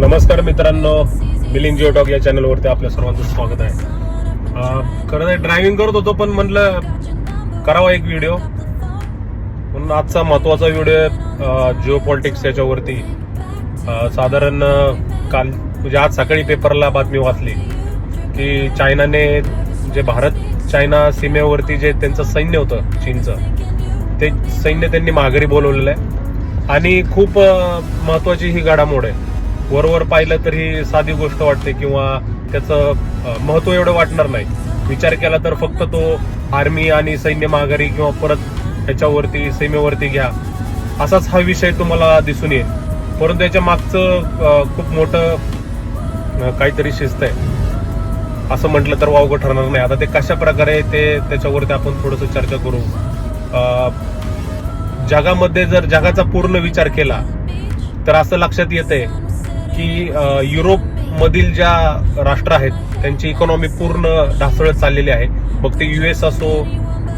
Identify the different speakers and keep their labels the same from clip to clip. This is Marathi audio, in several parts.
Speaker 1: नमस्कार मित्रांनो बिलिंग जिओ टॉक या चॅनलवरती आपल्या सर्वांचं स्वागत आहे. खरं तर ड्रायव्हिंग करत होतो पण म्हणलं करावा एक व्हिडिओ म्हणून आजचा महत्त्वाचा व्हिडिओ जिओ पॉलिटिक्स याच्यावरती. साधारण काल म्हणजे आज सकाळी पेपरला बातमी वाचली की चायनाने जे भारत चायना सीमेवरती जे त्यांचं सैन्य होतं चीनचं ते सैन्य त्यांनी माघारी बोलवलेलं आहे. आणि खूप महत्त्वाची महत्वाची ही घडामोड आहे. वरवर पाहिलं तर ही साधी गोष्ट वाटते किंवा त्याचं महत्त्व एवढं वाटणार नाही. विचार केला तर फक्त तो आर्मी आणि सैन्य माघारी किंवा परत त्याच्यावरती सीमेवरती घ्या. असाच हा विषय तुम्हाला दिसून येईल. परंतु याच्या मागचं खूप मोठं काहीतरी शिस्त आहे. असं म्हटलं तर वावगं ठरणार नाही. आता ते कशा प्रकारे ते त्याच्यावरती आपण थोडस चर्चा करू. जगामध्ये जर जगाचा पूर्ण विचार केला तर असं लक्षात येतंय की युरोपमधील ज्या राष्ट्र आहेत त्यांची इकॉनॉमी पूर्ण ढासळत चाललेली आहे. मग ते एस असो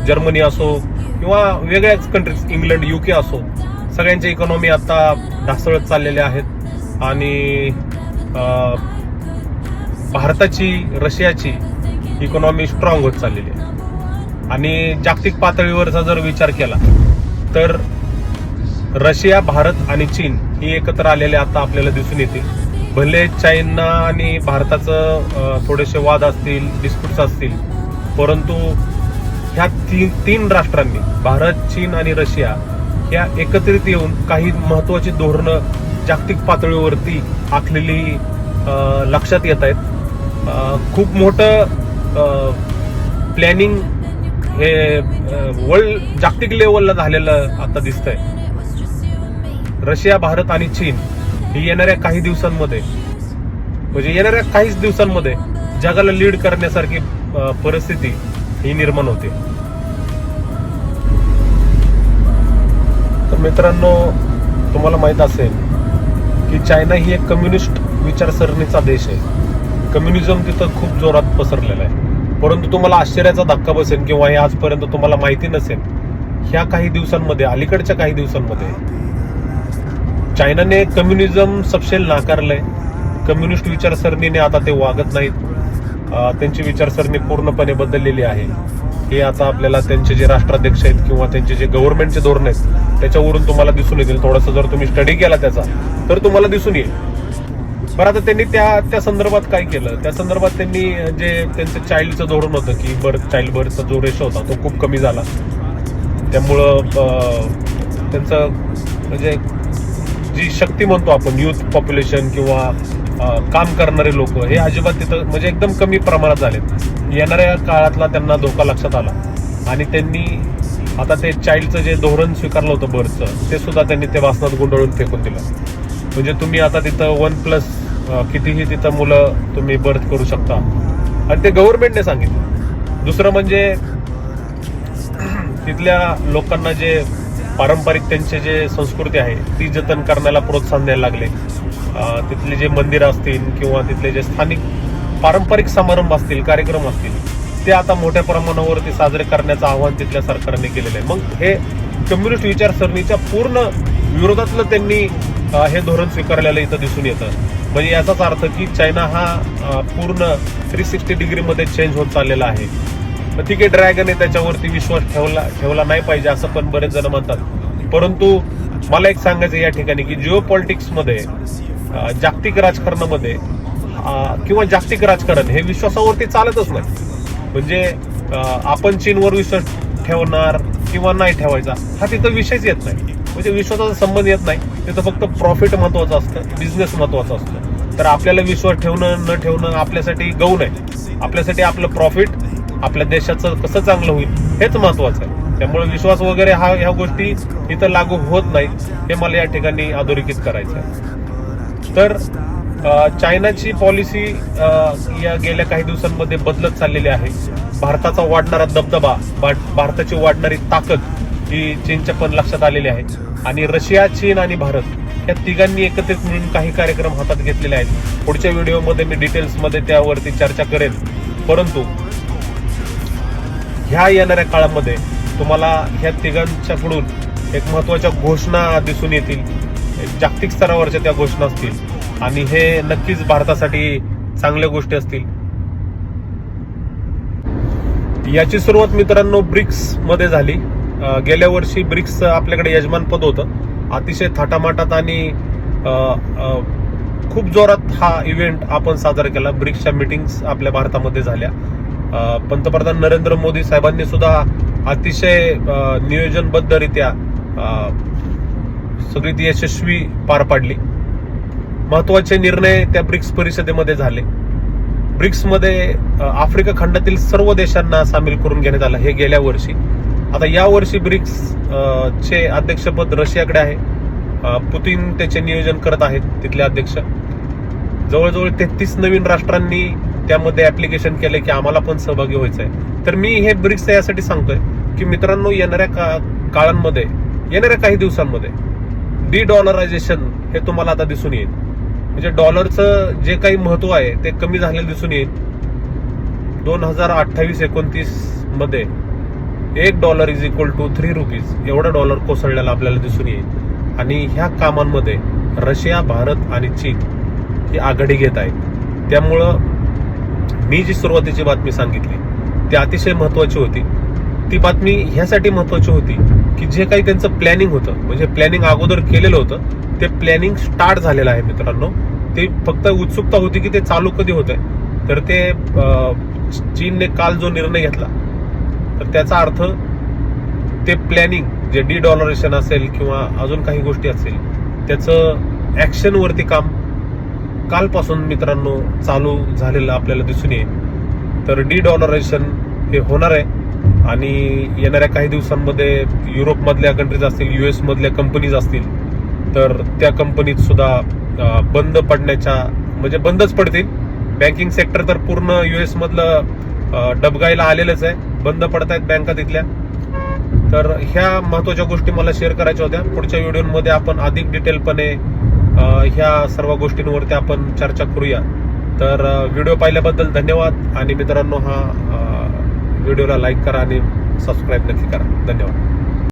Speaker 1: जर्मनी असो किंवा वेगळ्याच कंट्रीज इंग्लंड युके असो सगळ्यांच्या इकॉनॉमी आता ढासळत चाललेल्या आहेत. आणि भारताची रशियाची इकॉनॉमी स्ट्रॉंग होत चाललेली आहे. आणि जागतिक पातळीवरचा जर विचार केला तर रशिया भारत आणि चीन ही एकत्र आलेले आता आपल्याला दिसून येतील. भले चायना आणि भारताचं थोडेसे वाद असतील डिस्प्युट्स असतील परंतु ह्या तीन तीन राष्ट्रांनी भारत चीन आणि रशिया या एकत्रित येऊन काही महत्त्वाची धोरणं जागतिक पातळीवरती आखलेली लक्षात येत आहेत. खूप मोठं प्लॅनिंग हे वर्ल्ड जागतिक लेवलला झालेलं आता दिसतंय. रशिया भारत आणि चीन ही येणाऱ्या काही दिवसांमध्ये म्हणजे येणाऱ्या काहीच दिवसांमध्ये जगाला लीड करण्यासारखी परिस्थिती ही निर्माण होते. तर मित्रांनो तुम्हाला माहीत असेल की चायना ही एक कम्युनिस्ट विचारसरणीचा देश आहे. कम्युनिझम तिथं खूप जोरात पसरलेला आहे. परंतु तुम्हाला आश्चर्याचा धक्का बसेल किंवा हे आजपर्यंत तुम्हाला माहिती नसेल ह्या काही दिवसांमध्ये अलीकडच्या काही दिवसांमध्ये चायनाने कम्युनिझम सपशेल नाकारलंय. कम्युनिस्ट विचारसरणीने आता ते वागत नाहीत. त्यांची विचारसरणी पूर्णपणे बदललेली आहे. हे आता आपल्याला त्यांचे जे राष्ट्राध्यक्ष आहेत किंवा त्यांचे जे गव्हर्नमेंटचे धोरण आहेत त्याच्यावरून तुम्हाला दिसून येतील. थोडंसं जर तुम्ही स्टडी केला त्याचा तर तुम्हाला दिसून येईल. बरं आता त्यांनी त्या त्या संदर्भात काय केलं? त्या संदर्भात त्यांनी जे त्यांचं चाइल्डचं धोरण होतं की बर्थ चाइल्ड बर्थचा जो रेशो होता तो खूप कमी झाला. त्यामुळं त्यांचं म्हणजे जी शक्ती म्हणतो आपण युथ पॉप्युलेशन किंवा काम करणारे लोक हे अजिबात तिथं म्हणजे एकदम कमी प्रमाणात झालेत. येणाऱ्या काळातला त्यांना धोका लक्षात आला. आणि त्यांनी आता ते चाइल्डचं जे धोरण स्वीकारलं होतं बर्थचं ते सुद्धा त्यांनी ते वासनात गुंडळून फेकून दिलं. म्हणजे तुम्ही आता तिथं वन प्लस कितीही तिथं मुलं तुम्ही बर्थ करू शकता. आणि ते गव्हर्नमेंटने सांगितलं. दुसरं म्हणजे तिथल्या लोकांना जे पारंपरिक त्यांचे जे संस्कृती आहे ती जतन करण्याला प्रोत्साहन द्यायला लागले. तिथले जे मंदिरं असतील किंवा तिथले जे स्थानिक पारंपरिक समारंभ असतील कार्यक्रम असतील ते आता मोठ्या प्रमाणावरती साजरे करण्याचं आवाहन तिथल्या सरकारने केलेलं आहे. मग हे कम्युनिस्ट विचारसरणीच्या पूर्ण विरोधातलं त्यांनी हे धोरण स्वीकारलेलं इथं दिसून येतं. म्हणजे याचाच अर्थ की चायना हा पूर्ण थ्री सिक्स्टी डिग्रीमध्ये चेंज होत चाललेला आहे. मग ठीक आहे ड्रॅगन आहे त्याच्यावरती विश्वास ठेवला ठेवला नाही पाहिजे असं पण बरेच जण म्हणतात. परंतु मला एक सांगायचं या ठिकाणी की जिओ पॉलिटिक्समध्ये जागतिक राजकारणामध्ये किंवा जागतिक राजकारण हे विश्वासावरती चालतच नाही. म्हणजे आपण चीनवर विश्वास ठेवणार किंवा नाही ठेवायचा हा तिथं विषयच येत नाही. म्हणजे विश्वासाचा संबंध येत नाही. तिथं फक्त प्रॉफिट महत्वाचं असतं बिझनेस महत्वाचं असतं. तर आपल्याला विश्वास ठेवणं न ठेवणं आपल्यासाठी गौण आहे. आपल्यासाठी आपलं प्रॉफिट आपल्या देशाचं कसं चांगलं होईल हेच महत्वाचं आहे. त्यामुळे विश्वास वगैरे हा ह्या गोष्टी इथं लागू होत नाहीत हे मला या ठिकाणी अधोरेखित करायचं आहे. तर चायनाची पॉलिसी या गेल्या काही दिवसांमध्ये बदलत चाललेली आहे. भारताचा वाढणारा दबदबा भारताची वाढणारी ताकद ही चीनच्या पण लक्षात आलेली आहे. आणि रशिया चीन आणि भारत या तिघांनी एकत्रित मिळून काही कार्यक्रम हातात घेतलेले आहेत. पुढच्या व्हिडिओमध्ये मी डिटेल्समध्ये त्यावरती चर्चा करेन. परंतु ह्या येणाऱ्या काळामध्ये तुम्हाला ह्या तिघांच्याकडून एक महत्त्वाच्या घोषणा दिसून येतील. जागतिक स्तरावरच्या त्या घोषणा असतील. आणि हे नक्कीच भारतासाठी चांगल्या गोष्टी असतील. याची सुरुवात मित्रांनो ब्रिक्समध्ये झाली गेल्या वर्षी ब्रिक्स आपल्याकडे यजमानपद होतं. अतिशय थाटामाटात आणि खूप जोरात हा इव्हेंट आपण साजरा केला. ब्रिक्सच्या मिटिंग्स आपल्या भारतामध्ये झाल्या. पंतप्रधान नरेंद्र मोदी साहेबांनी सुद्धा अतिशय नियोजनबद्धरित्या सगळी ती यशस्वी पार पाडली. महत्त्वाचे निर्णय त्या ब्रिक्स परिषदेमध्ये झाले. ब्रिक्समध्ये आफ्रिका खंडातील सर्व देशांना सामील करून घेण्यात आलं हे गेल्या वर्षी. आता या वर्षी ब्रिक्स चे अध्यक्षपद रशियाकडे आहे. पुतीन त्याचे नियोजन करत आहेत तिथले अध्यक्ष. जवळजवळ तेहतीस नवीन राष्ट्रांनी त्यामध्ये ऍप्लिकेशन केले की आम्हाला पण सहभागी व्हायचं आहे तर मी हे ब्रिक्स यासाठी सांगतोय की मित्रांनो येणाऱ्या का काळांमध्ये येणाऱ्या काही दिवसांमध्ये डी डॉलरायझेशन हे तुम्हाला आता दिसून येईल. म्हणजे डॉलरचं जे काही महत्त्व आहे ते कमी झालेलं दिसून येईल. दोन हजार अठ्ठावीस एकोणतीसमध्ये एक dollar is equal to three rupees एवढा डॉलर कोसळलेला आपल्याला दिसून येईल. आणि ह्या कामांमध्ये रशिया भारत आणि चीन ही आघाडी घेत आहेत. त्यामुळं मी जी सुरुवातीची बातमी सांगितली ती अतिशय महत्वाची होती. ती बातमी ह्यासाठी महत्वाची होती की जे काही त्यांचं प्लॅनिंग होतं म्हणजे प्लॅनिंग अगोदर केलेलं होतं ते प्लॅनिंग स्टार्ट झालेलं आहे मित्रांनो. ते फक्त उत्सुकता होती की ते चालू कधी होत आहे तर ते चीनने काल जो निर्णय घेतला तर त्याचा अर्थ ते प्लॅनिंग जे डी डॉलरेशन असेल किंवा अजून काही गोष्टी असतील त्याचं ॲक्शनवरती काम कालपासून मित्रांनो चालू झालेलं आपल्याला दिसून येईल. तर डी डॉलरायझेशन हे होणार आहे. आणि येणाऱ्या काही दिवसांमध्ये युरोपमधल्या कंट्रीज असतील यू एसमधल्या कंपनीज असतील तर त्या कंपनीत सुद्धा बंद पडण्याच्या म्हणजे बंदच पडतील. बँकिंग सेक्टर तर पूर्ण यू एसमधलं डबगायला डबगाईला आलेलंच आहे. बंद पडत आहेत बँका तिथल्या. तर ह्या महत्त्वाच्या गोष्टी मला शेअर करायच्या होत्या. पुढच्या व्हिडिओमध्ये आपण अधिक डिटेलपणे ह्या सर्व गोष्टींवरती आपण चर्चा करूया. तर व्हिडिओ पाहिल्याबद्दल धन्यवाद आणि मित्रांनो हा व्हिडिओला लाईक करा आणि सबस्क्राईब नक्की करा. धन्यवाद.